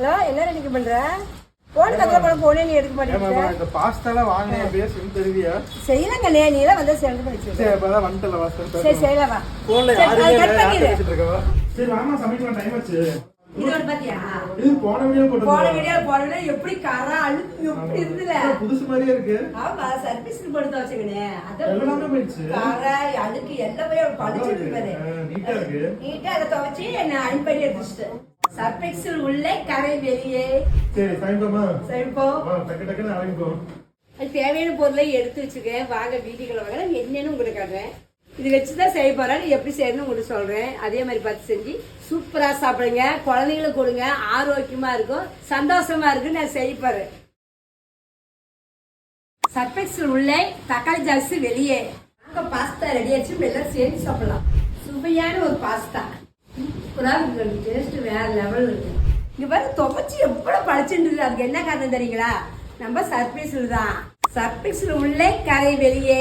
Hello என்ன ready பண்ற? Phone கதல போன போனே நீ எடுக்க மாட்டேங்கிற இந்த பாஸ்தாலாம் வாங்கினேன் அப்படியே செஞ்சு தருவியா? செய்யலங்கண்ணே நீ எல்லாம் வந்து பண்ணி வச்சிருக்க சரி அப்பதான் வந்துட்டல வாசல் சரி செய்யலாம் வா போன்ல யாருமே அதை இல்ல, பண்ணிடு. சரி வாமா சமைக்கலாம் டைம் ஆச்சு. இது ஒரு பாத்தியா? இது போன வீடியோ போட்டு வீடியோ போன வீடியோ எப்படி கரா அழுக்கு எப்படி இருந்துல புதுசு மாதிரியே இருக்கு. ஆமா சர்வீஸ் எல்லாமே போயிடுச்சு. கரை அழுக்கு எல்லாமே ஆ, நீட்டா இருக்கு. நீட்டா அதை துவைச்சு எடுத்துட்டு சர்ஃபெக்ஸில் உள்ளே கரை வெளியே. சரி சரிப்போ வா டக்கு டக்குன்னு ஆரம்பிப்போம் அது தேவையான பொருளை எடுத்து வச்சுக்கேன் வாங்க வீட்டுக்குள்ள வாங்க. என்னன்னு உங்களுக்கு காட்டுறேன். இது வச்சு தான் செய்ய போறேன். எப்படி செய்யணும்னு உங்களுக்கு சொல்றேன். அதே மாதிரி பார்த்து செஞ்சு சூப்பரா சாப்பிடுங்க. குழந்தைங்களுக்கு கொடுங்க. ஆரோக்கியமா இருக்கும். சந்தோஷமா இருக்கு நான் செய்ய போறேன். சர்ஃபெக்ஸில் உள்ளே தக்காளி ஜாக்ஸ் வெளியே. அங்க பாஸ்தா ரெடி ஆச்சு. எல்லாம் சேர்த்து சாப்பிடலாம். சுவையான ஒரு பாஸ்தா. சூப்பரா டேஸ்ட் வேற லெவல் இருக்கு. இங்க பாரு துவைச்சு எவ்வளவு பழிச்சுட்டு அதுக்கு என்ன காரணம் தெரியுங்களா? நம்ம சர்ஃபேஸில் தான். சர்ஃபேஸில் உள்ளே கரை வெளியே.